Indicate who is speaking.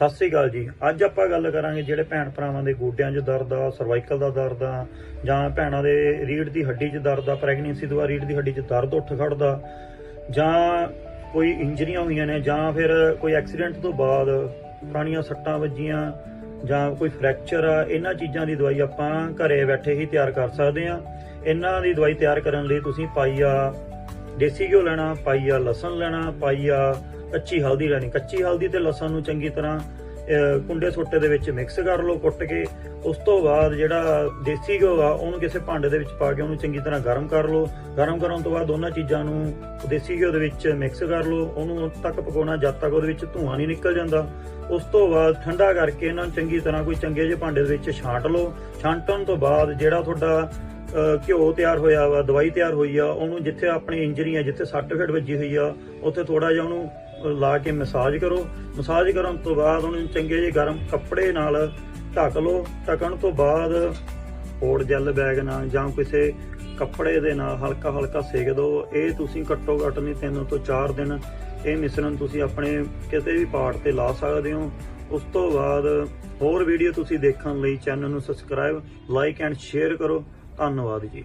Speaker 1: ਸਤਿ ਸ੍ਰੀ ਅਕਾਲ ਜੀ। ਅੱਜ ਆਪਾਂ ਗੱਲ ਕਰਾਂਗੇ ਜਿਹੜੇ ਭੈਣ ਭਰਾਵਾਂ ਦੇ ਗੋਡਿਆਂ 'ਚ ਦਰਦ ਆ ਸਰਵਾਈਕਲ ਦਾ ਦਰਦ ਆ, ਜਾਂ ਭੈਣਾਂ ਦੇ ਰੀੜ ਦੀ ਹੱਡੀ 'ਚ ਦਰਦ ਆ ਪ੍ਰੈਗਨੈਂਸੀ ਤੋਂ ਬਾਅਦ ਰੀੜ ਦੀ ਹੱਡੀ 'ਚ ਦਰਦ ਉੱਠ ਖੜਦਾ ਜਾਂ ਕੋਈ ਇੰਜਰੀਆਂ ਹੋਈਆਂ ਨੇ, ਜਾਂ ਫਿਰ ਕੋਈ ਐਕਸੀਡੈਂਟ ਤੋਂ ਬਾਅਦ ਪੁਰਾਣੀਆਂ ਸੱਟਾਂ ਵੱਜੀਆਂ, ਜਾਂ ਕੋਈ ਫ੍ਰੈਕਚਰ ਆ, ਇਹਨਾਂ ਚੀਜ਼ਾਂ ਦੀ ਦਵਾਈ ਆਪਾਂ ਘਰੇ ਬੈਠੇ ਹੀ ਤਿਆਰ ਕਰ ਸਕਦੇ ਆ ਇਹਨਾਂ ਦੀ ਦਵਾਈ ਤਿਆਰ ਕਰਨ ਲਈ ਤੁਸੀਂ ਪਾਈਆ ਦੇਸੀ ਘਿਓ ਲੈਣਾ, ਪਾਈਆ ਲਸਣ ਲੈਣਾ, ਪਾਈਆ ਕੱਚੀ ਹਲਦੀ ਲੈਣੀ। ਕੱਚੀ ਹਲਦੀ ਤੇ ਲਸਣ ਨੂੰ ਚੰਗੀ ਤਰ੍ਹਾਂ ਕੁੰਡੇ ਸੋਟੇ ਦੇ ਵਿੱਚ ਮਿਕਸ ਕਰ ਲਓ, ਕੁੱਟ ਕੇ। ਉਸ ਤੋਂ ਬਾਅਦ ਜਿਹੜਾ ਦੇਸੀ ਘਿਓ ਆ, ਉਹਨੂੰ ਕਿਸੇ ਭਾਂਡੇ ਦੇ ਵਿੱਚ ਪਾ ਕੇ ਉਹਨੂੰ ਚੰਗੀ ਤਰ੍ਹਾਂ ਗਰਮ ਕਰ ਲਓ। ਗਰਮ ਕਰਨ ਤੋਂ ਬਾਅਦ ਦੋਨਾਂ ਚੀਜ਼ਾਂ ਨੂੰ ਦੇਸੀ ਘਿਓ ਦੇ ਵਿੱਚ ਮਿਕਸ ਕਰ ਲਓ। ਉਹਨੂੰ ਉਦੋਂ ਤੱਕ ਪਕਾਉਣਾ ਜਦ ਤੱਕ ਉਹਦੇ ਵਿੱਚ ਧੂਆਂ ਨਹੀਂ ਨਿਕਲ ਜਾਂਦਾ। ਉਸ ਤੋਂ ਬਾਅਦ ਠੰਡਾ ਕਰਕੇ ਇਹਨਾਂ ਨੂੰ ਚੰਗੀ ਤਰ੍ਹਾਂ ਕੋਈ ਚੰਗੇ ਜਿਹੇ ਭਾਂਡੇ ਦੇ ਵਿੱਚ ਛਾਂਟ ਲਓ। ਛਾਂਟਣ ਤੋਂ ਬਾਅਦ ਜਿਹੜਾ ਤੁਹਾਡਾ ਘਿਓ ਤਿਆਰ ਹੋਇਆ ਵਾ, ਦਵਾਈ ਤਿਆਰ ਹੋਈ ਆ, ਉਹਨੂੰ ਜਿੱਥੇ ਆਪਣੀ ਇੰਜਰੀ ਆ, ਜਿੱਥੇ ਸੱਟ ਫੇਟ ਵੱਜੀ ਹੋਈ ਆ, ਉੱਥੇ ਥੋੜਾ ਜਿਹਾ ਉਹਨੂੰ ਲਾ ਕੇ ਮਸਾਜ ਕਰੋ। ਮਸਾਜ ਕਰਨ ਤੋਂ ਬਾਅਦ ਉਹਨੂੰ ਚੰਗੇ ਜਿਹੇ ਗਰਮ ਕੱਪੜੇ ਨਾਲ ਢੱਕ ਲਓ। ਢੱਕਣ ਤੋਂ ਬਾਅਦ ਹੋਰ ਜੈਲ ਬੈਗ ਨਾਲ ਜਾਂ ਕਿਸੇ ਕੱਪੜੇ ਦੇ ਨਾਲ ਹਲਕਾ ਹਲਕਾ ਸੇਕ ਦਿਓ ਇਹ ਤੁਸੀਂ ਘੱਟੋ ਘੱਟ ਨਹੀਂ, ਤਿੰਨ ਤੋਂ ਚਾਰ ਦਿਨ ਇਹ ਮਿਸ਼ਰਣ ਤੁਸੀਂ ਆਪਣੇ ਕਿਸੇ ਵੀ ਪਾਰਟ ਤੇ ਲਾ ਸਕਦੇ ਹੋ। ਉਸ ਤੋਂ ਬਾਅਦ ਹੋਰ ਵੀਡੀਓ ਤੁਸੀਂ ਦੇਖਣ ਲਈ ਚੈਨਲ ਨੂੰ ਸਬਸਕ੍ਰਾਈਬ ਲਾਈਕ ਐਂਡ ਸ਼ੇਅਰ ਕਰੋ। ਧੰਨਵਾਦ ਜੀ।